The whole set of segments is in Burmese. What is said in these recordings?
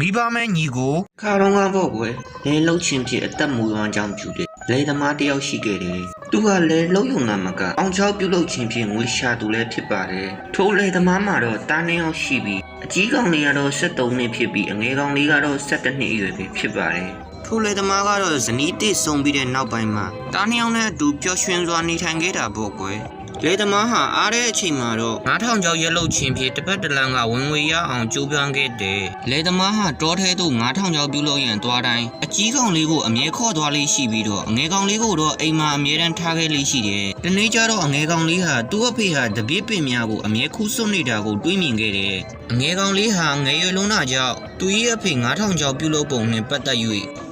မိဘမဲညီကိုခါတော့ကပေါ့ကွယ်လဲလှုပ်ချင်းဖြစ်အသက်မူရောင်းကြောင်းပြူတယ်လဲသမားတစ်ယောက်ရှိခဲ့တယ်သူကလဲလှုပ်ယုံနာမကအောင်ချောက်ပြုတ်လှုပ်ချင်းဖြစ်ငွေရှာသူလည်းဖြစ်ပါတယ်ထိုလဲသမားမှာတော့တားနှင်းအောင်ရှိပြီးအကြီးကောင်လေးကတော့73နှစ်ဖြစ်ပြီးအငယ်ကောင်လေးကတော့17နှစ်အရွယ်ပဲဖြစ်ပါတယ်ထိုလေသမားကတော့ဇနီးတစ်ဆုံးပြီးတဲ့နောက်ပိုင်းမှာတားနှင်းအောင်နဲ့အတူပျော်ရွှင်စွာနေထိုင်ခဲ့တာပေါ့ကွယ် လေသမားဟာအားတဲ့အချိန်မှာတော့9000ကျော်ရက်လုတ်ချင်းဖြစ်တစ်ပတ်တစ်လမ်းကဝင်ငွေရအောင်ကြိုးပမ်းခဲ့တယ်။လေသမားဟာတောထဲသို့9000ကျော်ပြုလုပ်ရန်သွားတိုင်းအကြီးကောင်လေးကိုအမြဲခေါ်သွားလေးရှိပြီးတော့အငယ်ကောင်လေးကိုတော့အိမ်မှာအမြဲတမ်းထားခဲ့လေးရှိတယ်။ဒီနေ့ကျတော့အငယ်ကောင်လေးဟာသူ့အဖေဟာတပည့်ပင်များကိုအမြဲခူးစွန့်နေတာကိုတွေးမြင်ခဲ့တယ်။အငယ်ကောင်လေးဟာငယ်ရွယ်လုံးတာကြောင့်သူ၏အဖေ9000ကျော်ပြုလုပ်ပုံနဲ့ပတ်သက်၍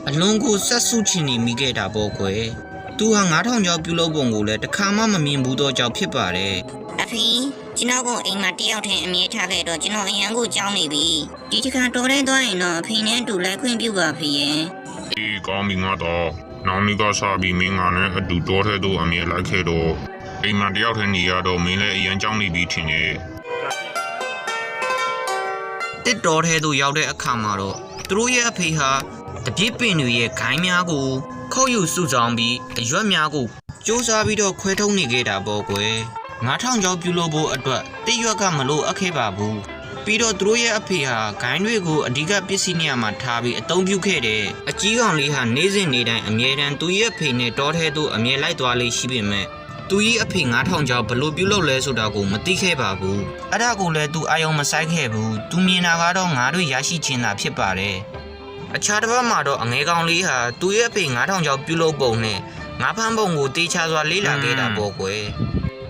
အလွန်ကိုဆက်ဆုချင်နေမိခဲ့တာပေါ့ကွယ်။ သူဟာ9000ကျော်ပြုလုပ်ပုံကိုလည်းတစ်ခါမှမမြင်ဘူးတော့ကြောင့်ဖြစ်ပါတယ်အဖေကျွန်တော်ကအိမ်မှာတယောက်တည်းအမြဲထားခဲ့တော့ကျွန်တော်အရန်ကိုကြောင်းနေပြီဒီတစ်ခါတော်တဲ့သွားရင်တော့အဖေနဲ့အတူလဲခွင့်ပြုပါဖေရဲ့အေးကောင်းပြီငါတော့နောင်နီကစားပြီးမင်းငါနဲ့အတူတော်ထဲသို့အမြဲလိုက်ခဲ့တော့အိမ်မှာတယောက်တည်းနေရတော့မင်းလည်းအရန်ကြောင်းနေပြီထင်တယ်တစ်တော်ထဲသို့ရောက်တဲ့အခါမှာတော့သူတို့ရဲ့အဖေဟာ တပြစ်ပင်တွေရဲ့ဂိုင်းများကိုခုတ်ယူစုဆောင်ပြီးအရွက်များကိုစူးစမ်းပြီးတော့ခွဲထုတ်နေခဲ့တာပေါ့ကွယ်9000ကျော်ပြုလုပ်ဖို့အတွက်တစ်ရွက်ကမလို့အပ်ခဲ့ပါဘူးပြီးတော့သူတို့ရဲ့အဖေဟာဂိုင်းတွေကိုအဓိကပစ္စည်းနေရာမှာထားပြီးအသုံးပြုခဲ့တယ်အကြီးကောင်လေးဟာနေ့စဉ်နေ့တိုင်းအမြဲတမ်းသူရဲ့အဖေနဲ့တောထဲသို့အမြဲလိုက်သွားလေးရှိပေမဲ့သူကြီးအဖေ9000ကျော်ဘလို့ပြုတ်လုပ်လဲဆိုတာကိုမသိခဲ့ပါဘူးအဲ့ဒါကိုလည်းသူအာယုံမဆိုင်ခဲ့ဘူးသူမြင်တာကတော့ငါတို့ရရှိခြင်းသာဖြစ်ပါတယ် အခြားတစ်ပတ်မှာတော့အငဲကောင်လေးဟာသူရဲ့အဖေ9000ကျော်ပြုတ်လုပ်ပုံနဲ့ငါဖမ်းပုံကိုတေးချစွာလေးလာခဲ့တာပေါ့ကွယ်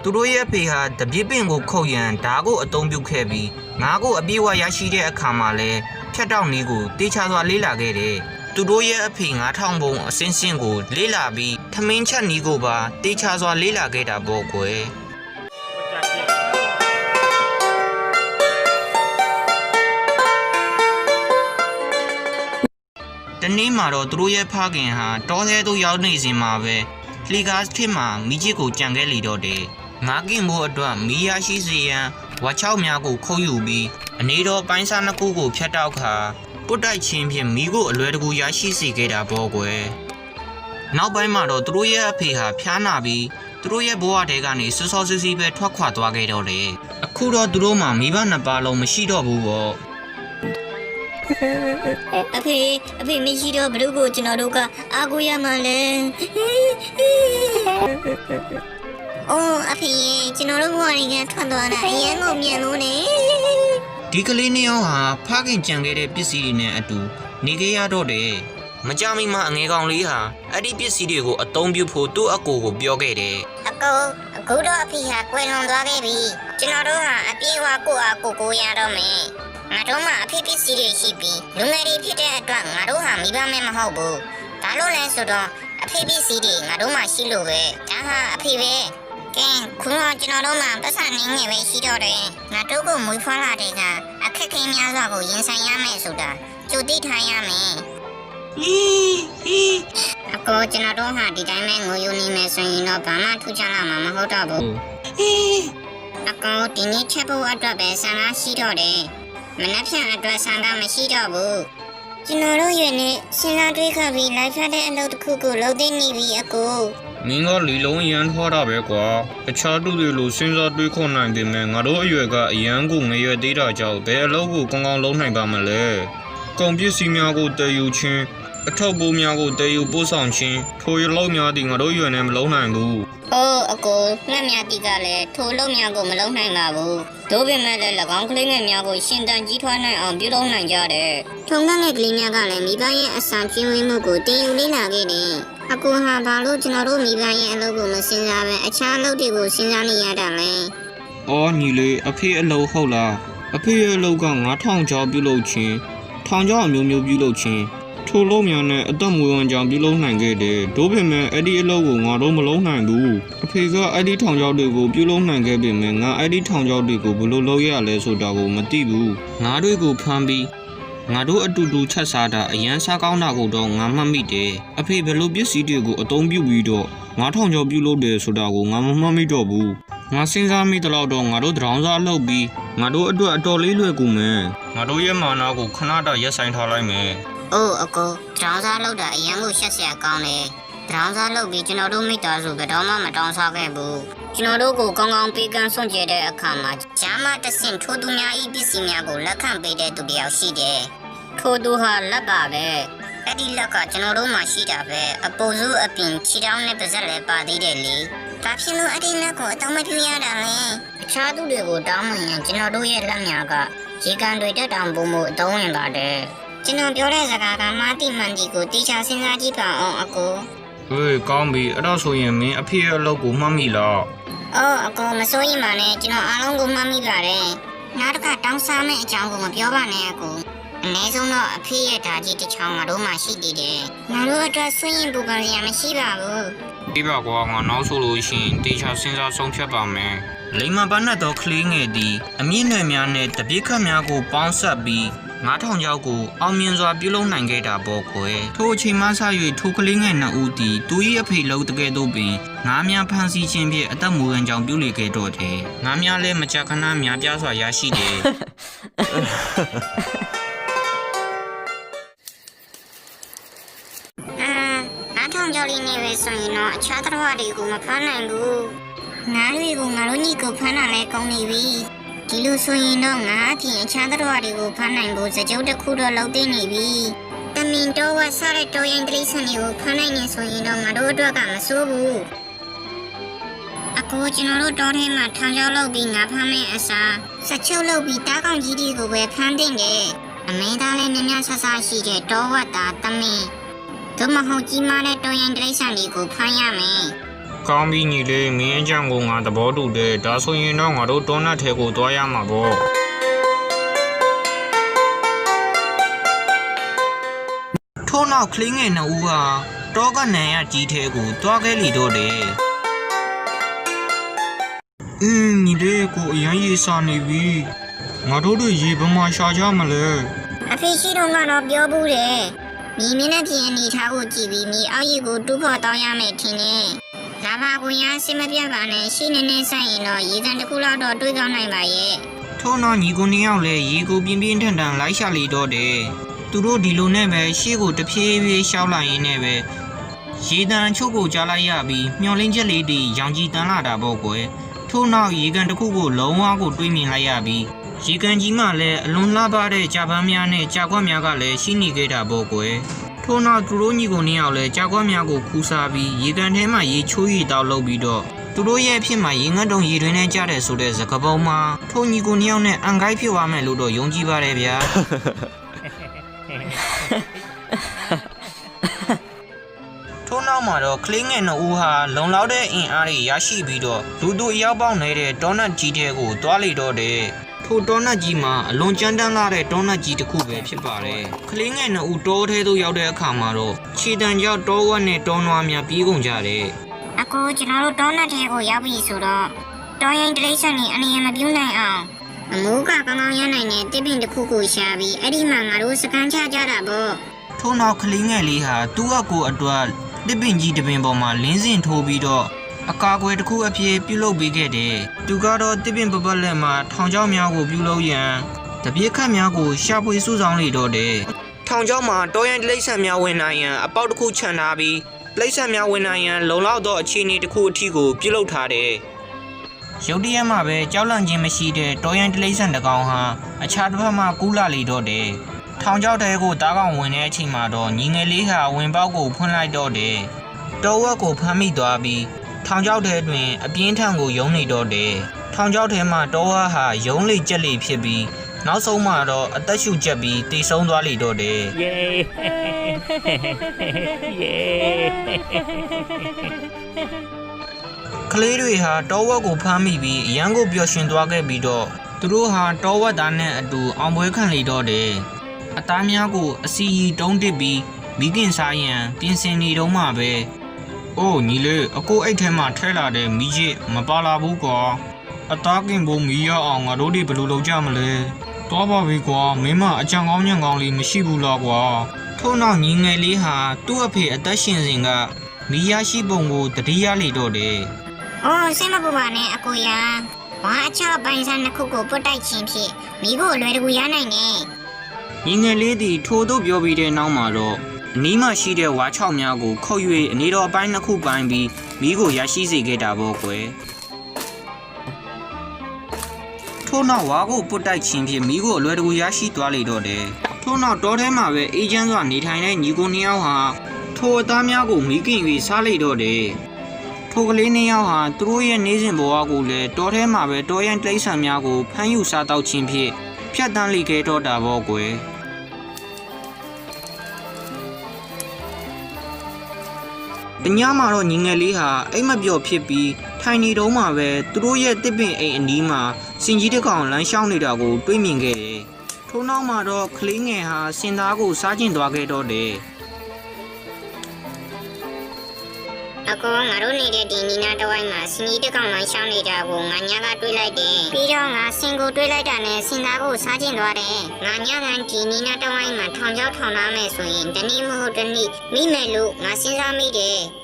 သူတို့ရဲ့အဖေဟာတပြစ်ပင်ကိုခုတ်ရန်ဓာတ်ကိုအသုံးပြုခဲ့ပြီးငါကိုအပြည့်အဝရရှိတဲ့အခါမှာလဲဖြတ်တောက်နည်းကိုတေးချစွာလေးလာခဲ့တယ်သူတို့ရဲ့အဖေ9000ဘုံအစင်းစင်းကိုလေးလာပြီးထမင်းချက်နီးကိုပါတေးချစွာလေးလာခဲ့တာပေါ့ကွယ် နေ့မှာတော့သူတို့ရဲ့ဖခင်ဟာတောထဲသို့ရောက်နေစဉ်မှာပဲလီဂါစ်ထစ်မှာမိချစ်ကိုကြံခဲ့လီတော့တယ်။ငါကင်ဖို့အတွက်မီးရရှိစေရန်ဝါချောက်များကိုခုတ်ယူပြီးအနေတော်ပိုင်းစားနှစ်ခုကိုဖျက်တောက်ခါပုတ်တိုက်ခြင်းဖြင့်မိကိုအလွယ်တကူရရှိစေခဲ့တာပေါ့ကွယ်။နောက်ပိုင်းမှာတော့သူတို့ရဲ့အဖေဟာဖျားနာပြီးသူတို့ရဲ့ဘဝတဲကနေစောစောစီးစီးပဲထွက်ခွာသွားခဲ့တော့တယ်။အခုတော့သူတို့မှမိဘနှစ်ပါးလုံးမရှိတော့ဘူးပေါ့။ အဖေအဖေမရှိတော့ဘလို့ကိုကျွန်တော်တို့ကအာကိုရမှလဲအော်အဖေကျွန်တော်တို့ဘဝတွေကထွက်သွားတာအရန်ကိုမြန်လို့နေဒီကလေးနှစ်ယောက်ဟာဖခင်ကြံခဲ့တဲ့ပစ္စည်းတွေနဲ့အတူနေခဲ့ရတော့တယ်။မကြမီမှာအငယ်ကောင်လေးဟာအဲ့ဒီပစ္စည်းတွေကိုအသုံးပြုဖို့သူ့အကိုကိုပြောခဲ့တယ်အကိုအခုတော့အဖေဟာကွယ်လွန်သွားခဲ့ပြီကျွန်တော်တို့ဟာအပြေးအဝကိုအားကိုကိုရတော့မယ် ငါတို့မှအဖေပစ္စည်းတွေရှိပြီးလူငယ်တွေဖြစ်တဲ့အတွက်ငါတို့ဟာမိဘမဲမဟုတ်ဘူးဒါလို့လဲဆိုတော့အဖေပစ္စည်းတွေငါတို့မှရှိလို့ပဲဒါဟာအဖေပဲကဲခုတော့ကျွန်တော်တို့မှပတ်စံနေငယ်ပဲရှိတော့တယ်ငါတို့ကိုမွေးဖွားလာတဲ့ကအခက်ခဲများစွာကိုရင်ဆိုင်ရမယ်ဆိုတာကြိုသိထားရမယ်။ဟီဟီအကိုကျွန်တော်တို့ဟာဒီတိုင်းပဲငိုယူနေမယ်ဆိုရင်တော့ဘာမှထူးခြားလာမှာမဟုတ်တော့ဘူးဟီအကောင်ဒီနေ့ချက်ဖို့အတွက်ပဲဆန္ဒရှိတော့တယ်။ မနှက်ဖြန်အတွက်ဆန္ဒမရှိတော့ဘူး။ကျွန်တော်တို့ရွေနဲ့စဉ်းစားတွေးခါပြီးလိုက်ဖက်တဲ့အလုပ်တစ်ခုကိုလုပ်သိနေပြီအကိုမင်းကလီလုံးရန်ထွားတာပဲကွာအခြားသူတွေလိုစဉ်းစားတွေးခေါ်နိုင်ပေမဲ့ငါတို့အရွယ်ကအရန်ကိုငရွယ်သေးတာကြောင့်ဘယ်အလုပ်ကိုကောင်းကောင်းလုပ်နိုင်ပါမလဲကုန်ပစ္စည်းများကိုတည်ယူခြင်းအထောက်ပိုးများကိုတည်ယူပို့ဆောင်ခြင်းထိုရလောက်များသည်ငါတို့ရွယ်နဲ့မလုပ်နိုင်ဘူး။ အိုးအကိုငှက်မြတီကလည်းထိုလုပ်များကိုမလုပ်နိုင်ပါဘူး။တို့ပေမဲ့လည်း၎င်းကလေးငယ်များကိုရှင်တန်ကြီးထွားနိုင်အောင်ပြုလုပ်နိုင်ကြတယ်။ထုံငက်ငယ်ကလေးများကလည်းမိဘရဲ့အစာကျွေးဝင်းမှုကိုတင်ယူလေ့လာခဲ့တယ်။အကူဟာဘာလို့ကျွန်တော်တို့မိဘရဲ့အလုပ်ကိုမစင်စားပဲအခြားအလုပ်တွေကိုစဉ်းစားနေရတာလဲ။အော်ညီလေးအဖေအလုပ်ဟုတ်လား။အဖေရဲ့အလုပ်က9000ကျော်ပြုလုပ်ခြင်းထောင်ကျော်အမျိုးမျိုးပြုလုပ်ခြင်း ထိုလုံးများနဲ့အသက်မွေးဝမ်းကြောင်းပြုလုပ်နိုင်ခဲ့တယ်။တို့ပေမဲ့အဲ့ဒီအလုပ်ကိုငါတို့မလုပ်နိုင်ဘူး။အဖေကအဲ့ဒီထောင်ကျော်တွေကိုပြုလုပ်နိုင်ခဲ့ပေမဲ့ငါအဲ့ဒီထောင်ကျော်တွေကိုဘယ်လိုလုပ်ရလဲဆိုတာကိုမသိဘူး။ငါတို့ကိုဖမ်းပြီးငါတို့အတူတူချက်စားတာအရန်စားကောင်းတာကိုတော့ငါမှတ်မိတယ်။အဖေဘယ်လိုပစ္စည်းတွေကိုအသုံးပြုပြီးတော့9000ကျော်ပြုလုပ်တယ်ဆိုတာကိုငါမမှတ်မိတော့ဘူး။ငါစဉ်းစားမိတလောက်တော့ငါတို့တရောင်းစားလုပ်ပြီးငါတို့အတွက်အတော်လေးလွယ်ကူမယ်ငါတို့ရဲ့မာနာကိုခဏတာရက်ဆိုင်ထားလိုက်မယ်။ အိုးအကိုတရောင်းစားလောက်တာအရန်ကိုရှက်စရာကောင်းတယ်။တရောင်းစားလောက်ပြီးကျွန်တော်တို့မိသားစုဘယ်တော့မှမတောင်းစားခဲ့ဘူး။ကျွန်တော်တို့ကိုကောင်းကောင်းပေးကမ်းစွန့်ကြဲတဲ့အခါမှာဂျာမတဆင့်ထိုးသူများဤပစ္စည်းများကိုလက်ခံပေးတဲ့သူတစ်ယောက်ရှိတယ်။ထိုးသူဟာလက်ပါပဲ။အဲ့ဒီလက်ကကျွန်တော်တို့မှရှိတာပဲ။အပေါ်စုအပြင်ခြေထောက်နဲ့ပါးစပ်လည်းပါသေးတယ်လေ။ဒါဖြစ်လို့အဲ့ဒီလက်ကိုအတောင်းမပြရတာလေ။အခြားသူတွေကိုတောင်းမှရင်ကျွန်တော်တို့ရဲ့လက်များကရေကန်တွေတက်တောင်ပုံမှုအတုံးဝင်ပါတယ်။ ကျွန်တော်ပြောတဲ့စကားကမာတိမန်ဒီကိုတေချာစဉ်းစားကြည့်ပါအောင်အကိုဟေးကောင်းပြီအဲ့တော့ဆိုရင်မင်းအဖေရဲ့အလုပ်ကိုမှတ်မိလား။အော်အကိုမစိုးရင်ပါနဲ့ကျွန်တော်အားလုံးကိုမှတ်မိပါတယ်။နောက်တစ်ခါတောင်းစားမယ့်အကြောင်းကိုမပြောပါနဲ့အကို။အနည်းဆုံးတော့အဖေရဲ့ဓာကြီးတစ်ချောင်းငါတို့မှရှိသေးတယ်။ငါတို့အတွက်ဆွင့်ရင်ပူပန်စရာမရှိပါဘူးဒီပါကွာငါနောက်ဆိုလို့ရှိရင်တေချာစဉ်းစားဆုံးဖြတ်ပါမယ်လိမ္မာပန်းသောကလေးငယ်သည်အမြင့်နွယ်များနှင့်တပြည့်ခတ်များကိုပေါင်းစပ်ပြီး 9000ကျောက်ကိုအောင်မြင်စွာပြုလုပ်နိုင်ခဲ့တာပေါ့ကွယ်ထိုအချိန်မှစ၍ထိုကလေးငယ်နှစ်ဦးသည်သူ၏အဖေလုံးတကယ်တော့ပင်ငါးများဖမ်းဆီးခြင်းဖြင့်အသက်မူရန်ကြောင့်ပြုလေခဲ့တော့တယ်ငါးများလည်းမကြာခဏများပြားစွာရရှိတယ်။အာငါထောင်ကြော်လေးနေပဲဆိုရင်တော့အခြားတော်တွေကိုမဖမ်းနိုင်ဘူး။ငါတွေကိုငါတို့ညီကိုဖမ်းတာလဲကောင်းနေပြီ။ ဒီလိုဆိုရင်တော့ငါအပြင်အခြားတော်တွေကိုဖမ်းနိုင်ဖို့စကြုပ်တစ်ခုတော့လုပ်သိနေပြီ။တမင်တော်ဝဆရတော်ရင်ကလေးစံတွေကိုဖမ်းနိုင်နေဆိုရင်တော့ငါတို့အတွက်ကမဆိုးဘူး။အကိုကျွန်တော်တို့တောထဲမှာထောင်ကြောက်လုပ်ပြီးငါဖမ်းမဲ့အစားစချုပ်လုပ်ပြီးတားကောင်ကြီးတွေကိုပဲဖမ်းတင်တယ်။အမေသားလည်းမြများဆဆရှိတဲ့တောဝတ်သားတမင်။သို့မဟုတ်ကြီးမားတဲ့တော်ရင်တိရစ္ဆာန်တွေကိုဖမ်းရမယ် ကောင်းပြီညီလေးမင်းအကြောင်းကိုငါသဘောတူတယ်ဒါဆိုရင်တော့ငါတို့တောနတ်ထဲကိုသွားရမှာပေါ့ထို့နောက်ကလေးငယ်နှစ်ဦးဟာတောကနန်ရကြီးထဲကိုတွားခဲ့လေတော့တယ်အင်းညီလေးကိုအရင်ရေးစားနေပြီငါတို့တို့ရေဘယ်မှာရှာကြမလဲ။အဖေရှိတော့ကတော့ပြောဘူးတယ်။မိမင်းနဲ့ပြင်အနေထားကိုကြည့်ပြီးမိအောက်ရီကိုတူးဖော်တောင်းရမယ်ထင်တယ်။ လာပါကိုရအစင်မပြတ်ပါနဲ့ရှိနေနေဆိုင်ရင်တော့ရေကန်တစ်ခုလောက်တော့တွေးကောင်းနိုင်ပါရဲ့ထို့နောက်ညီကိုနှစ်ယောက်လည်းရေကိုပြင်းပြင်းထန်ထန်လိုက်ရှာလေတော့တယ်သူတို့ဒီလိုနဲ့ပဲရှေ့ကိုတဖြည်းဖြည်းရှောက်လာရင်းနဲ့ပဲရေတံအချို့ကိုကြားလိုက်ရပြီးမျောလင်းချက်လေးတွေရောင်ကြီးတန်းလာတာပေါ့ကွယ်ထို့နောက်ရေကန်တစ်ခုကိုလုံးဝကိုတွေးမြင်လိုက်ရပြီးရေကန်ကြီးမှလည်းအလွန်လှပတဲ့ကြာပန်းများနဲ့ကြာခွက်များကလည်းရှိနေခဲ့တာပေါ့ကွယ် ထို့နောက်သူတို့ညီကိုနှစ်ယောက်လည်းကြာခွက်များကိုခူးစားပြီးရေကန်ထဲမှာရေချိုးရီတောက်လုပ်ပြီးတော့သူတို့ရဲ့အဖြစ်မှာရေငတ်တုံရေတွင်းထဲကျတဲ့ဆိုတဲ့သကပုံမှာထိုညီကိုနှစ်ယောက်နဲ့အန်ကိုက်ဖြစ်သွားမယ်လို့တော့ယုံကြည်ပါတယ်ဗျာထို့နောက်မှာတော့ကလေးငယ်နှစ်ဦးဟာလုံလောက်တဲ့အင်အားတွေရရှိပြီးတော့လူသူအယောက်ပေါင်းနေတဲ့တောနတ်ကြီးတဲကိုတွားလေတော့တယ် ထိုတောနတ်ကြီးမှာအလွန်ကြမ်းတမ်းလာတဲ့တောနတ်ကြီးတစ်ခုပဲဖြစ်ပါတယ်ကလေးငယ်နှစ်ဦးတောထဲသို့ရောက်တဲ့အခါမှာတော့ခြေတံကြောင့်တောဝက်နဲ့တောနွားများပြေးကုန်ကြတယ်။အကိုကျွန်တော်တို့တောနတ်ထဲကိုရောက်ပြီဆိုတော့တော်ရင်တိရစ္ဆာန်တွေအနေနဲ့မပြုနိုင်အောင်အမိုးကကောင်းကောင်းရနိုင်တဲ့တစ်ပင်တစ်ခုကိုရှာပြီးအဲ့ဒီမှာငါတို့စကန်ချကြတာပေါ့ထို့နောက်ကလေးငယ်လေးဟာသူ့အကိုအတွက်တစ်ပင်ကြီးတစ်ပင်ပေါ်မှာလင်းစင်ထိုးပြီးတော့ အကာအကွယ်တစ်ခုအဖြစ်ပြုလုပ်ပေးခဲ့တယ်။သူကတော့တစ်ပင်ပပတ်လက်မှာထောင်ချောင်းများကိုပြုလုပ်ရန်တပြည့်ခတ်များကိုရှာဖွေစုဆောင်လေတော့တယ်။ထောင်ချောင်းမှာတောရင်တိရစ္ဆာန်များဝင်နိုင်ရန်အပေါက်တစ်ခုခြံထားပြီးတိရစ္ဆာန်များဝင်နိုင်ရန်လုံလောက်သောအခြေအနေတစ်ခုအထိကိုပြုလုပ်ထားတယ်။ရုတ်တရက်မှပဲကြောက်လန့်ခြင်းမရှိတဲ့တောရင်တိရစ္ဆာန်တစ်ကောင်ဟာအခြားတစ်ဖက်မှကူးလာလေတော့တယ်။ထောင်ချောက်တဲကိုတားကောင်ဝင်တဲ့အချိန်မှာတော့ညီငယ်လေးဟာဝင်ပေါက်ကိုဖွင့်လိုက်တော့တယ်။တောဝက်ကိုဖမ်းမိသွားပြီး ထောင်ချောက်တဲတွင် အပြင်းထန်ကိုယုံနေတော့တယ်။ထောင်ချောက်ထဲမှာတောဝက်ဟာယုံလေကြက်လေဖြစ်ပြီးနောက်ဆုံးမှာတော့အသက်ရှူကျက်ပြီးတိတ်ဆုံးသွားလေတော့တယ် Yay! Yay! ။ကလေးတွေဟာတောဝက်ကိုဖမ်းမိပြီးအရန်ကိုပျော်ရွှင်သွားခဲ့ပြီးတော့သူတို့ဟာတောဝက်သားနဲ့အတူအောင်ပွဲခံလေတော့တယ်။အသားများကိုအစီရီတုံးတစ်ပြီးမိခင်စားရန်ပြင်ဆင်နေတော့မှပဲ။ အိုးညီလေးအကိုအိတ်ထဲမှာထဲလာတဲ့မီးရစ်မပါလာဘူးကွာ။အသားကင်ဖို့မီးရအောင်ငါတို့တွေဘယ်လိုလုပ်ကြမလဲ။သွားပါပြီကွာမင်းမအကြံကောင်းညံကောင်းလေးမရှိဘူးလားကွာထို့နောက်ညီငယ်လေးဟာသူ့အဖေအသက်ရှင်စဉ်ကမိရရှိပုံကိုတတိယလေတော့တယ်။အော်စိတ်မပူပါနဲ့အကိုရဝါအချောပိုင်းစားနှစ်ခုကိုပုတ်တိုက်ခြင်းဖြင့်မိကိုအလွယ်တကူရနိုင်တယ်ညီငယ်လေးသည်ထိုသို့ပြောပြီးတဲ့နောက်မှာတော့ အနီးမှရှိတဲ့ဝါချောက်များကိုခုတ်၍အနေတော်အပိုင်းနှစ်ခုပိုင်းပြီးမိကိုရရှိစေခဲ့တာပေါ့ကွယ်ထို့နောက်ဝါကိုပုတ်တိုက်ခြင်းဖြင့်မိကိုအလွယ်တကူရရှိသွားလေတော့တယ်ထို့နောက်တောထဲမှာပဲအေဂျင့်စွာနေထိုင်တဲ့ညီကိုနှစ်ယောက်ဟာထိုအသားများကိုမိခင်၍စားလေတော့တယ်ထိုကလေးနှစ်ယောက်ဟာသူတို့ရဲ့နေစဉ်ဘဝကိုလည်းတောထဲမှာပဲတောရန်တိရစ္ဆာန်များကိုဖမ်းယူစားတောက်ခြင်းဖြင့်ဖြတ်တန်းလိခဲ့တော့တာပေါ့ကွယ်။ ညမှာတော့ညီငယ်လေးဟာအိမ်မပြော့ဖြစ်ပြီးထိုင်နေတုံးမှာပဲသူတို့ရဲ့တစ်ပင်အိမ်အနီးမှာစင်ကြီးတစ်ကောင်လမ်းလျှောက်နေတာကိုတွေ့မြင်ခဲ့တယ်။ထို့နောက်မှာတော့ကလေးငယ်ဟာစင်သားကိုစားကျင်သွားခဲ့တော့တယ်အကောငါတို့နေတဲ့ဒီနီနာတဝိုင်းမှာစင်ကြီးတစ်ကောင်လောင်းရှောင်းနေတာကိုငါညာကတွေးလိုက်တယ်ပြီးတော့ငါစင်ကိုတွေးလိုက်တာနဲ့စင်သားကိုစားကျင်သွားတယ်ငါညာကဒီနီနာတဝိုင်းမှာထောင်ချောက်ထောင်ထားမယ်ဆိုရင်တနည်းမဟုတ်တနည်းမိမယ်လို့ငါစဉ်းစားမိတယ်။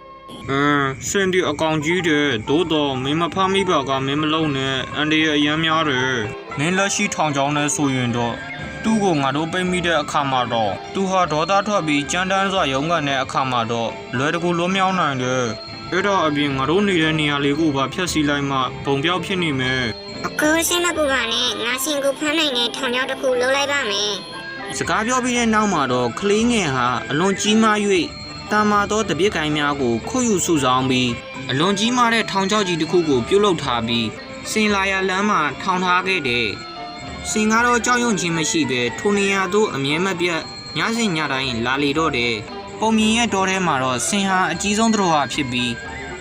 အင်းစင်ဒီအကောင်ကြီးတဲ့သို့တော့မင်းမဖမ်းမိပါကမင်းမလုံးနဲ့အန်ဒီရဲ့အရန်များတယ်။မင်းလက်ရှိထောင်ချောင်းနဲ့ဆိုရင်တော့သူ့ကိုငါတို့ပိတ်မိတဲ့အခါမှာတော့သူဟာဒေါသထွက်ပြီးကြမ်းတမ်းစွာရုန်းကန်တဲ့အခါမှာတော့လွယ်တကူလွတ်မြောက်နိုင်တယ်။အဲ့တော့အပြင်ငါတို့နေတဲ့နေရာလေးကိုပါဖျက်ဆီးလိုက်မှဘုံပြောက်ဖြစ်နေမယ်။အကောစင်မပူပါနဲ့ငါစင်ကိုဖမ်းနိုင်တဲ့ထောင်ချောက်တစ်ခုလုံးလိုက်ပါမယ်။စကားပြောပြီးတဲ့နောက်မှာတော့ကလေးငယ်ဟာအလွန်ကြီးမား၍ တာမာသောတပြစ်ကိုင်းများကိုခုတ်ယူစုဆောင်ပြီးအလွန်ကြီးမားတဲ့ထောင်ချောက်ကြီးတစ်ခုကိုပြုတ်လုထားပြီးစင်လာရလမ်းမှာထောင်ထားခဲ့တယ်။စင်ကတော့ကြောက်ရွံ့ခြင်းမရှိဘဲထိုနေရာသို့အမြဲမပြတ်ညစဉ်ညတိုင်းလာလေတော့တယ်။ပုံမြင်ရဲ့တောထဲမှာတော့စင်ဟာအကြီးဆုံးသတော်ဟာဖြစ်ပြီး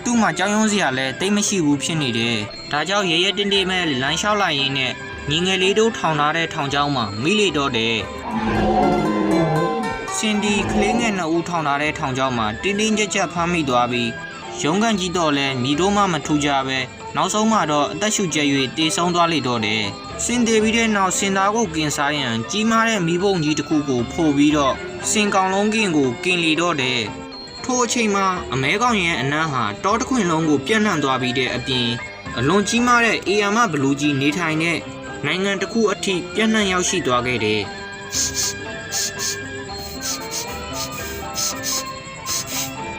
သူ့မှာကြောက်ရွံ့စရာလည်းတိတ်မရှိဘူးဖြစ်နေတယ်။ဒါကြောင့်ရဲရဲတင်းတင်းပဲလမ်းလျှောက်လိုက်ရင်းနဲ့ညီငယ်လေးတို့ထောင်ထားတဲ့ထောင်ချောင်းမှာမိလေတော့တယ်။ စင်ဒီကလေးငယ်နှစ်ဦးထောင်ထားတဲ့ထောင်ချောင်းမှာတင်းတင်းကြပ်ကြပ်ဖမ်းမိသွားပြီးရုံးကန်ကြီးတော့လဲမိတို့မှမထူကြပဲနောက်ဆုံးမှတော့အသက်ရှူကျက်၍တေဆုံးသွားလေတော့တယ်။စင်တေပြီးတဲ့နောက်စင်သားကိုကင်စားရန်ကြီးမားတဲ့မိဘုံကြီးတစ်ခုကိုဖိုပြီးတော့စင်ကောင်လုံးကင်ကိုကင်လီတော့တယ်။ထိုအချိန်မှာအမဲကောင်ရဲ့အနမ်းဟာတောတစ်ခွင်လုံးကိုပြန့်နှံ့သွားပြီးတဲ့အပြင်အလွန်ကြီးမားတဲ့အေယာမဘလူးကြီးနေထိုင်တဲ့နိုင်ငံတစ်ခုအထိပြန့်နှံ့ရောက်ရှိသွားခဲ့တယ်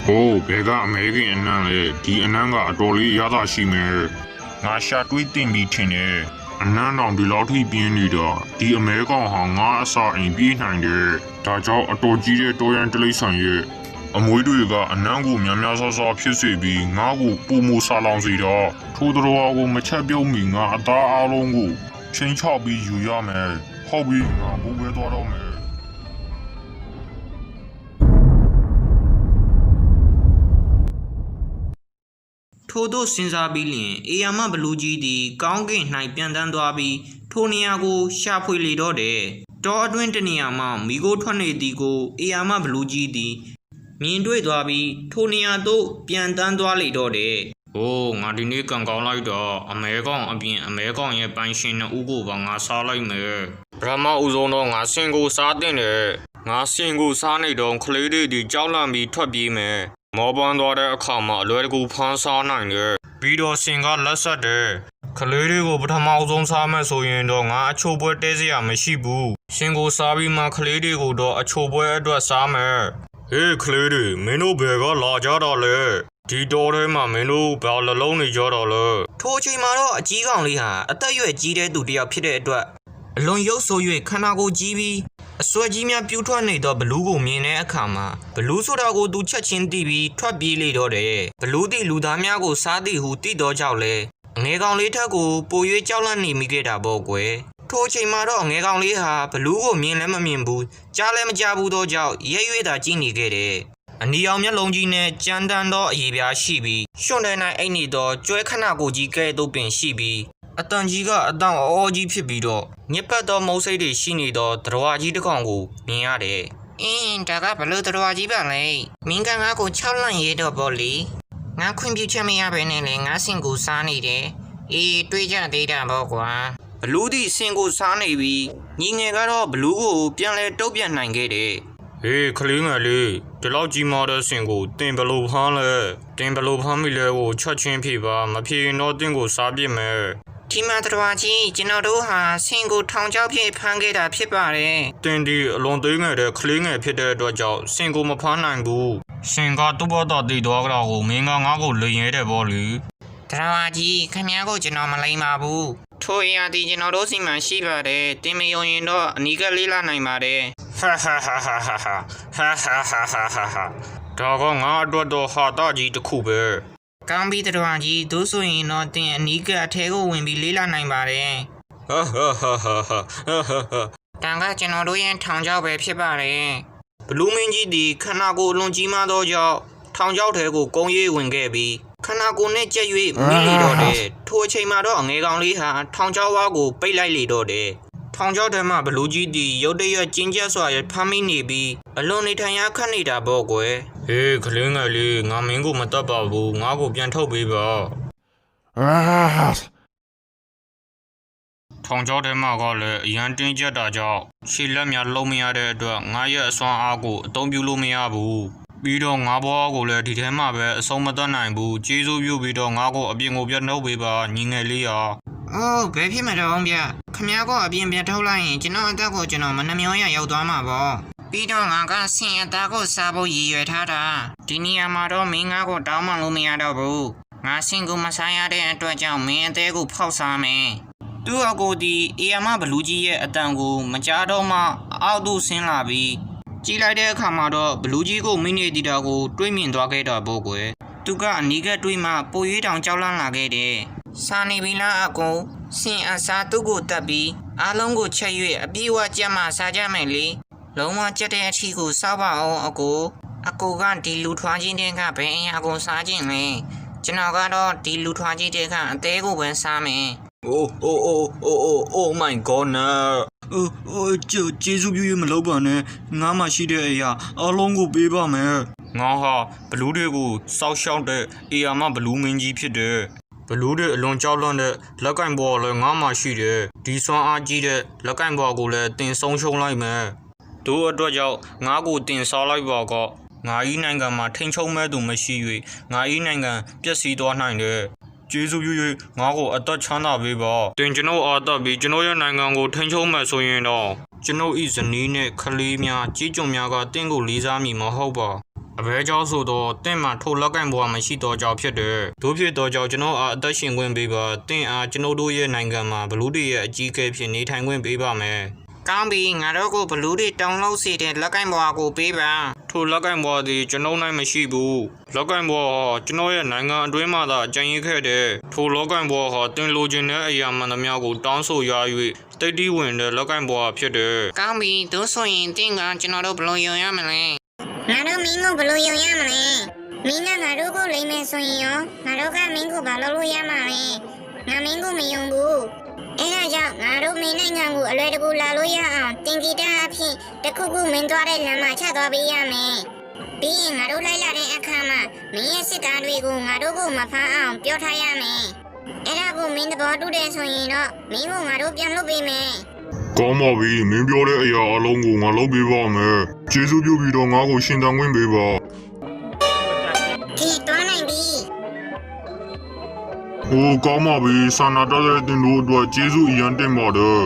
ဟိုးဘယ်ကအမေရိကန်အနံ့လဲဒီအနံ့ကအတော်လေးရတာရှိမယ်ငါရှာတွေးတင်ပြီးထင်တယ်အနံ့တောင်ဒီလောက်ထိပြင်းနေတော့ဒီအမေကောင်ဟာငါအစာအိမ်ပြေးနိုင်တယ်ဒါကြောင့်အတော်ကြီးတဲ့တော်ရန်တလိษံရဲ့အမွေးတွေကအနံ့ကိုများများဆဆဖြစ်စေပြီးငါ့ကိုပူမူဆာလောင်စေတော့ထိုးတော်ကိုမချက်ပြုံးမီငါအသားအလုံးကိုချင်းချောက်ပြီးယူရမယ်ဟုတ်ပြီငါဘူပဲသွားတော့မယ် ထို့သို့စဉ်းစားပြီးလျှင်အေယာမဘလူးကြီးသည် ကောင်းကင်၌ပြန်တန်းသွားပြီးထိုနေရာကိုရှာဖွေလေတော့တယ်တောအတွင်းတစ်နေရာမှမိโกထွက်နေသည်ကိုအေယာမဘလူးကြီးသည်မြင်တွေ့သွားပြီးထိုနေရာသို့ပြန်တန်းသွားလေတော့တယ်။အိုးငါဒီနေ့ကံကောင်းလိုက်တော့အမဲကောင်အပြင်အမဲကောင်ရဲ့ပိုင်ရှင်နှစ်ဦးကိုပါငါစားလိုက်မယ်။ပထမဦးဆုံးတော့ငါစင်ကိုစားတင်တယ်။ငါစင်ကိုစားနေတော့ကလေးတွေဒီကြောက်လန့်ပြီးထွက်ပြေးမယ်။ မောပန်းသွားတဲ့အခါမှာအလွယ်တကူဖမ်းစားနိုင်တယ်။ပြီးတော့စင်ကလက်ဆက်တယ်။ကလေးတွေကိုပထမဦးဆုံးစားမယ်ဆိုရင်တော့ငါအချိုပွဲတဲစရာမရှိဘူး။စင်ကိုစားပြီးမှကလေးတွေကိုတော့အချိုပွဲအတွက်စားမယ်။ဟေးကလေးတွေမင်းတို့ဘယ်ကလာကြတော့လဲဒီတော်ထဲမှာမင်းတို့ဘာလလုံးနေကြတော့လဲထိုအချိန်မှာတော့အကြီးကောင်လေးဟာအသက်အရွယ်ကြီးတဲ့သူတစ်ယောက်ဖြစ်တဲ့အတွက် အလွန်ရုပ်ဆိုး၍ခန္ဓာကိုယ်ကြီးပြီးအစွဲကြီးများပြူးထွက်နေသောဘလူးကိုမြင်တဲ့အခါမှာဘလူးဆိုတာကိုသူချက်ချင်းသိပြီးထွက်ပြေးလေတော့တယ်ဘလူးသည်လူသားများကိုစားသည်ဟုသိသောကြောင့်လဲအငယ်ကောင်လေးထက်ကိုပို၍ကြောက်လန့်နေမိခဲ့တာပေါ့ကွယ်ထိုအချိန်မှာတော့အငယ်ကောင်လေးဟာဘလူးကိုမြင်လည်းမမြင်ဘူးကြားလည်းမကြားဘူးသောကြောင့်ရဲရွေးသာကြည့်နေခဲ့တယ်အနီအောင်မျက်လုံးကြီးနဲ့ကြမ်းတမ်းသောအရေးပြားရှိပြီးရွှွန်တဲ့နိုင်အိတ်နေသောကျွဲခဏကိုကြီးကဲ့သို့ပင်ရှိပြီး အတန်ကြီးကအတန်အောကြီးဖြစ်ပြီးတော့ညစ်ပတ်သောမုတ်စိတ်တွေရှိနေသောတရဝါကြီးတစ်ကောင်ကိုမြင်ရတယ်။အင်းဒါကဘလို့တရဝါကြီးပါလဲ။မင်းကငါ့ကို၆လန့်ရေးတော့ပေါ့လေ။ငါခွင့်ပြုချက်မရဘဲနဲ့လေငါစင်ကိုစားနေတယ်။အေးတွေးကြသေးတာပေါ့ကွာ။ဘလူးဒီစင်ကိုစားနေပြီးညီငယ်ကတော့ဘလူးကိုပြန်လဲတုတ်ပြန်နိုင်ခဲ့တယ်။ဟေးကလေးငယ်လေးဒီလောက်ကြီးမားတဲ့စင်ကိုတင်ဘလို့ဖမ်းလဲတင်ဘလို့ဖမ်းမိလဲကိုချက်ချင်းဖြေပါမဖြေရင်တော့တင်းကိုစားပြစ်မယ် ဒီဒီမှာတော်ကြီးကျွန်တော်တို့ဟာဆင်ကိုထောင်ချောက်ဖြစ်ဖမ်းခဲ့တာဖြစ်ပါတယ်တင်ဒီအလွန်သေးငယ်တဲ့ကလေးငယ်ဖြစ်တဲ့အတွက်ကြောင့်စင်ကိုမဖမ်းနိုင်ဘူးစင်ကသူ့ဘောတော်တည်သွားကြတော့ကိုမင်းကငါ့ကိုလိန်ရဲတယ်ဗောလေတော်ကြီးခင်ဗျားကိုကျွန်တော်မလိမ့်ပါဘူးထိုအရာဒီကျွန်တော်တို့စီမံရှိပါတယ်တင်မယုံရင်တော့အနီးကလေးလာနိုင်ပါတယ်ဟာဟာဟာဟာဟာဟာဟာဟာဟာဟာဟာဟာဒါကငါအတွက်တော့ဟာတာကြီးတစ်ခုပဲ ကောင်းပြီတော်ကြီးသို့ဆိုရင်တော့တင်အနီးကအထဲကိုဝင်ပြီးလေးလာနိုင်ပါတယ်ဟာဟာဟာဟာဟာဟာဟာတန်ကကျွန်တော်တို့ရဲ့ထောင်ချောက်ပဲဖြစ်ပါတယ်ဘလူးမင်းကြီးဒီခန္ဓာကိုယ်အလွန်ကြီးမားသောကြောင့်ထောင်ချောက်ထဲကိုကုန်းရေးဝင်ခဲ့ပြီးခန္ဓာကိုယ်နဲ့ကြက်၍မိလေတော့တယ်ထိုအချိန်မှာတော့အငယ်ကောင်လေးဟာထောင်ချောက်ဝါကိုပိတ်လိုက်လေတော့တယ်ထောင်ချောက်ထဲမှာဘလူးကြီးဒီရုတ်တရက်ကျင်းကျက်စွာရဖမ်းမိနေပြီးအလွန်နေထိုင်ရခက်နေတာပေါ့ကွယ် ဟေးကလေးငယ်လေးငါမင်းကိုမတတ်ပါဘူးငါကိုပြန်ထုတ်ပေးပါထောင်ချောက်ထဲမှာကလည်းအရန်တင်းကျပ်တာကြောင့်ခြေလက်များလုံးမရတဲ့အတွက်ငါရဲ့အစွမ်းအားကိုအသုံးပြုလို့မရဘူးပြီးတော့ငါဘွားကိုလည်းဒီထဲမှာပဲအဆုံးမတတ်နိုင်ဘူးကျေးဇူးပြုပြီးတော့ငါကိုအပြင်ကိုပြတ်နှုတ်ပေးပါညီငယ်လေးရာအိုးဘယ်ဖြစ်မှာတော့ဗျခင်ဗျားကအပြင်ပြန်ထုတ်လိုက်ရင်ကျွန်တော်အသက်ကိုကျွန်တော်မနှမျောရရောက်သွားမှာပေါ့ ပြီးတော့ငါကဆင်အသားကိုစားဖို့ရည်ရွယ်ထားတာဒီနေရာမှာတော့မင်းငါကိုတောင်းမှလို့မရတော့ဘူးငါဆင်ကိုမစားရတဲ့အတွက်ကြောင့်မင်းအသေးကိုဖောက်စားမယ်သူ့အကိုဒီအေယာမဘလူးကြီးရဲ့အတန်ကိုမကြားတော့မှအောက်သို့ဆင်းလာပြီးကြည့်လိုက်တဲ့အခါမှာတော့ဘလူးကြီးကိုမိနေတီတာကိုတွေးမြင်သွားခဲ့တာပေါ့ကွယ်သူကအနီးကပ်တွေးမှပိုရွေးတောင်ကြောက်လန့်လာခဲ့တယ်စာနေပြီလားအကိုစင်အစားသူ့ကိုတက်ပြီးအားလုံးကိုချက်၍အပြေးဝကြက်မှစားကြမယ်လေ လုံးဝကြက်တဲ့အထီကိုစောက်ပါအောင်အကိုအကိုကဒီလူထွားချင်းတဲ့ကဘယ်အရာကိုစားခြင်းလဲကျွန်တော်ကတော့ဒီလူထွားချင်းတဲ့ကအသေးကိုပဲစားမယ် Oh oh oh oh oh oh my god နာအိုးအိုးကျေကျေးဇူးပြုရမလုပ်ပါနဲ့ငါမှရှိတဲ့အရာအလုံးကိုပေးပါမယ်ငါဟာဘလူးတွေကိုစောက်ရှောက်တဲ့အေယာမဘလူးမင်းကြီးဖြစ်တယ်ဘလူးတွေအလွန်ကြောက်လွန်းတဲ့လက်ကင်ဘော်လည်းငါမှရှိတယ်ဒီစွမ်းအားကြီးတဲ့လက်ကင်ဘော်ကိုလည်းတင်ဆုံးရှုံးလိုက်မယ် တို့အတွက်ကြောင့်ငါကိုတင်စားလိုက်ပါကငါဤနိုင်ငံမှာထိန်ချုံမဲ့သူမရှိ၍ငါဤနိုင်ငံပျက်စီးသွားနိုင်တယ်ကျေးဇူးပြု၍ငါကိုအသက်ချမ်းသာပေးပါတင်ကျွန်ုပ်အားသက်ပြီးကျွန်ုပ်ရဲ့နိုင်ငံကိုထိန်ချုံမဲ့ဆိုရင်တော့ကျွန်ုပ်ဤဇနီးနဲ့ကလေးများကြီးကြုံများကတင့်ကိုလေးစားမည်မဟုတ်ပါအဘဲเจ้าဆိုတော့တင့်မှာထိုလက်ကင်ဘွားမရှိတော့ကြောင့်ဖြစ်တယ်တို့ဖြစ်တော့ကြောင့်ကျွန်တော်အားအသက်ရှင်ခွင့်ပေးပါတင့်အားကျွန်ုပ်တို့ရဲ့နိုင်ငံမှာဘလူးတွေရဲ့အကြီးအကဲဖြစ်နေထိုင်ခွင့်ပေးပါမယ် ကောင်းပြီငါတို့ကိုဘလူးတွေတောင်းလို့စီတဲ့လက်ကင်ဘွားကိုပေးပါထိုလက်ကင်ဘွားသည်ကျွန်ုပ်၌မရှိဘူးလက်ကင်ဘွားဟာကျွန်တော်ရဲ့နိုင်ငံအတွင်းမှသာကြံရည်ခဲ့တဲ့ထိုလက်ကင်ဘွားဟာတင်လိုချင်တဲ့အရာမှန်သမျှကိုတောင်းဆိုရ၍တိတ်တီးဝင်တဲ့လက်ကင်ဘွားဖြစ်တယ်ကောင်းပြီတို့ဆိုရင်တင့်ကကျွန်တော်တို့ဘယ်လို့ယုံရမလဲငါတို့မင်းကိုဘယ်လိုယုံရမလဲမင်းကငါတို့ကိုလိမ့်မယ်ဆိုရင်ရောငါတို့ကမင်းကိုဘာလုပ်လို့ရမှာလဲငါမင်းကိုမယုံဘူး အဲဒါကြောင့်ငါတို့မင်းနိုင်ငံကိုအလွယ်တကူလာလို့ရအောင်တင်ဂီတာအဖြစ်တခုခုမင်းသွားတဲ့လမ်းမှာချသွားပေးရမယ်ပြီးရင်ငါတို့လိုက်လာတဲ့အခါမှာမင်းရဲ့စစ်သားတွေကိုငါတို့ကိုမဖမ်းအောင်ပြောထားရမယ်အဲ့ဒါကိုမင်းသဘောတူတယ်ဆိုရင်တော့မင်းကိုငါတို့ပြန်လုပ်ပေးမယ်ကောင်းပါပြီမင်းပြောတဲ့အရာအလုံးကိုငါလုပ်ပေးပါမယ်ကျေးဇူးပြုပြီးတော့ငါကိုရှင်သန်ခွင့်ပေးပါဒီတွားနိုင်ပြီ ဟိုကောင်းပါပြီစာနာတက်တဲ့တင်တို့အတွက်ကျေးဇူးအရန်တင်ပါတယ်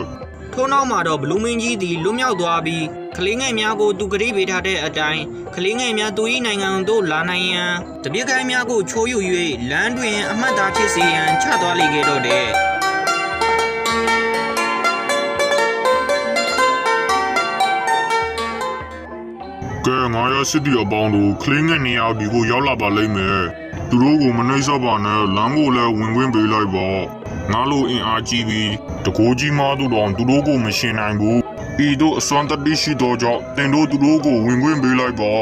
ထို့နောက်မှာတော့ဘလူးမင်းကြီးသည်လွတ်မြောက်သွားပြီးကလေးငယ်များကိုသူကတိပေးထားတဲ့အတိုင်းကလေးငယ်များသူ၏နိုင်ငံသို့လာနိုင်ရန်တပြစ်ကိုင်းများကိုချိုးယူ၍လမ်းတွင်အမှတ်သားဖြစ်စေရန်ချသွားလေခဲ့တော့တဲ့ ကဲငါရစစ်တီအပေါင်းတို့ကလင်းငယ်နေရာဒီကိုရောက်လာပါလိမ့်မယ်သူတို့ကိုမနှိမ့်ဆက်ပါနဲ့လမ်းကိုလည်းဝင်ခွင့်ပေးလိုက်ပါငါလိုအင်အားကြီးပြီးတကိုးကြီးမားသူတော်သူတို့ကိုမရှင်နိုင်ဘူးဤတို့အစွမ်းတတိရှိသောကြောင့်တင်တို့သူတို့ကိုဝင်ခွင့်ပေးလိုက်ပါ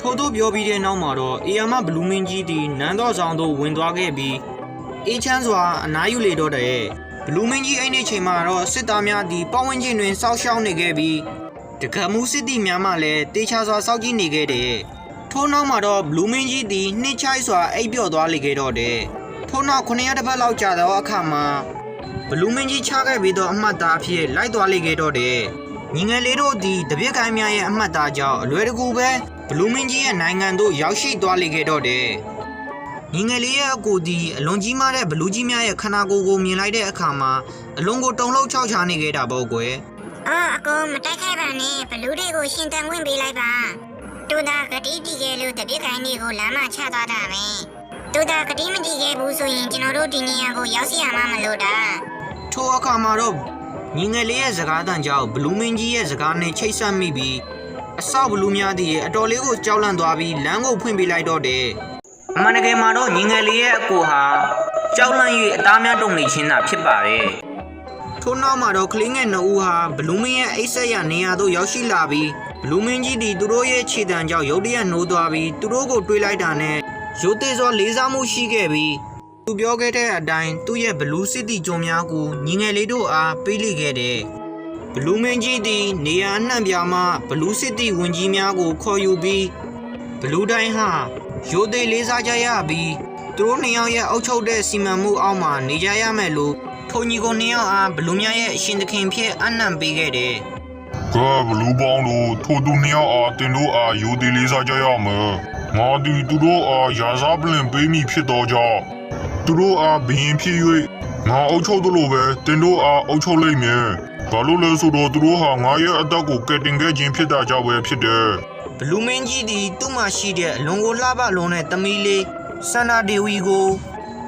ထို့သို့ပြောပြီးတဲ့နောက်မှာတော့အေယာမဘလူးမင်းကြီးသည်နန်းတော်ဆောင်သို့ဝင်သွားခဲ့ပြီးအေးချမ်းစွာအနားယူလေတော့တဲ့ဘလူးမင်းကြီးအဲ့ဒီချိန်မှာတော့စစ်သားများသည်ပတ်ဝန်းကျင်တွင်စောက်ရှောက်နေခဲ့ပြီး တကမှုစစ်တီများမှလည်းတေချာစွာစောက်ကြည့်နေခဲ့တဲ့ထို့နောက်မှာတော့ဘလူးမင်းကြီးသည်နှိမ့်ချိုက်စွာအိပ်ပျော်သွားလေခဲ့တော့တဲ့ထို့နောက်ခုနှစ်ရက်တစ်ပတ်လောက်ကြာသောအခါမှာဘလူးမင်းကြီးချခဲ့ပြီးတော့အမှတ်သားအဖြစ်လိုက်သွားလေခဲ့တော့တဲ့ညီငယ်လေးတို့သည်တပြစ်ကိုင်းများရဲ့အမှတ်သားကြောင့်အလွယ်တကူပဲဘလူးမင်းကြီးရဲ့နိုင်ငံသို့ရောက်ရှိသွားလေခဲ့တော့တယ်။ညီငယ်လေးရဲ့အကိုဒီအလွန်ကြီးမားတဲ့ဘလူးကြီးများရဲ့ခန္ဓာကိုယ်ကိုမြင်လိုက်တဲ့အခါမှာအလွန်ကိုတုန်လှုပ်ခြောက်ခြားနေခဲ့တာပေါ့ကွယ် အော်အကိုမတိုက်ခိုက်ပါနဲ့ဘလူးတွေကိုရှင်တန်ခွင့်ပေးလိုက်ပါတူတာဂတိတီးခဲ့လို့တပြစ်ကိုင်းတွေကိုလမ်းမချသွားတာပဲတူတာဂတိမတီးခဲ့ဘူးဆိုရင်ကျွန်တော်တို့ဒီနေရာကိုရောက်စီရမှာမလို့တာထိုအခါမှာတော့ညီငယ်လေးရဲ့စကားတန်ကြောင့်ဘလူးမင်းကြီးရဲ့စကားနဲ့ချိတ်ဆက်မိပြီးအဆောက်ဘလူးများသည်အတော်လေးကိုကြောက်လန့်သွားပြီးလမ်းကိုဖွင့်ပေးလိုက်တော့တယ်အမှန်တကယ်မှာတော့ညီငယ်လေးရဲ့အကိုဟာကြောက်လန့်၍အသားများတုန်နေခြင်းသာဖြစ်ပါတယ် ထို့နောက်မှာတော့ကလေးငယ်နှစ်ဦးဟာဘလူးမင်းရဲ့အိတ်ဆက်ရနေရာသို့ရောက်ရှိလာပြီးဘလူးမင်းကြီးသည်သူတို့ရဲ့ခြေတံကြောင့်ရုတ်တရက်နိုးသွားပြီးသူတို့ကိုတွေးလိုက်တာနဲ့ရိုသေစွာလေးစားမှုရှိခဲ့ပြီးသူပြောခဲ့တဲ့အတိုင်းသူ့ရဲ့ဘလူးစစ်တီကြုံများကိုညီငယ်လေးတို့အားပေးလိခဲ့တယ်။ဘလူးမင်းကြီးသည်နေရာအနှံ့ပြားမှဘလူးစစ်တီဝင်ကြီးများကိုခေါ်ယူပြီးဘလူးတိုင်းဟာရိုသေလေးစားကြရပြီးသူတို့နှစ်ယောက်ရဲ့အုပ်ချုပ်တဲ့စီမံမှုအောက်မှာနေကြရမယ်လို့ ထုံကြီးကိုနှစ်ယောက်အားဘလူးများရဲ့အရှင်သခင်ဖြစ်အနံ့ပေးခဲ့တယ်။ကဲဘလူးပေါင်းတို့ထိုသူနှစ်ယောက်အားတင်တို့အားယူသည်လေးစားကြရမယ်ငါသည်သူတို့အားရာဇပလင်ပေးမိဖြစ်သောကြောင့်သူတို့အားဘရင်ဖြစ်၍ငါအုပ်ချုပ်သလိုပဲတင်တို့အားအုပ်ချုပ်လိမ့်မယ်ဘာလို့လဲဆိုတော့သူတို့ဟာငါရဲ့အသက်ကိုကယ်တင်ခဲ့ခြင်းဖြစ်တာကြောင့်ပဲဖြစ်တယ်ဘလူးမင်းကြီးသည်သူ့မှာရှိတဲ့အလွန်ကိုလှပလုံးတဲ့သမီးလေးစန္ဒာဒေဝီကို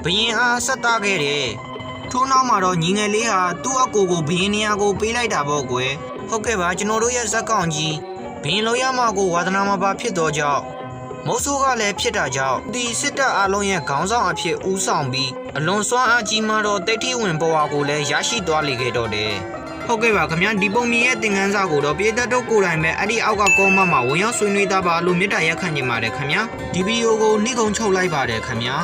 ဘရင်အားဆက်တာခဲ့တယ်။ ထို့နောက်မှာတော့ညီငယ်လေးဟာသူ့အကိုကိုဘရင်နေရာကိုပေးလိုက်တာပေါ့ကွယ်။ဟုတ်ကဲ့ပါကျွန်တော်တို့ရဲ့ဇက်ကောင်ကြီးဘရင်လိုရမကိုဝါသနာမပါဖြစ်တော့ကြောင့်မုတ်ဆိုးကလည်းဖြစ်တာကြောင့်ဒီစစ်တပ်အလုံးရဲ့ခေါင်းဆောင်အဖြစ်ဦးဆောင်ပြီးအလွန်စွမ်းအားကြီးမားတော့တိတ်ထိဝင်ဘဝကိုလည်းရရှိသွားလေခဲ့တော့တယ်။ဟုတ်ကဲ့ပါခင်ဗျာဒီပုံမြင်ရဲ့သင်ခန်းစာကိုတော့ပြည်သက်တို့ကိုယ်တိုင်ပဲအဲ့ဒီအောက်ကကောမန့်မှာဝင်ရောက်ဆွေးနွေးသားပါလို့မေတ္တာရက်ခံနေပါတယ်ခင်ဗျာဒီဗီဒီယိုကိုနှိကုံချုပ်လိုက်ပါတယ်ခင်ဗျာ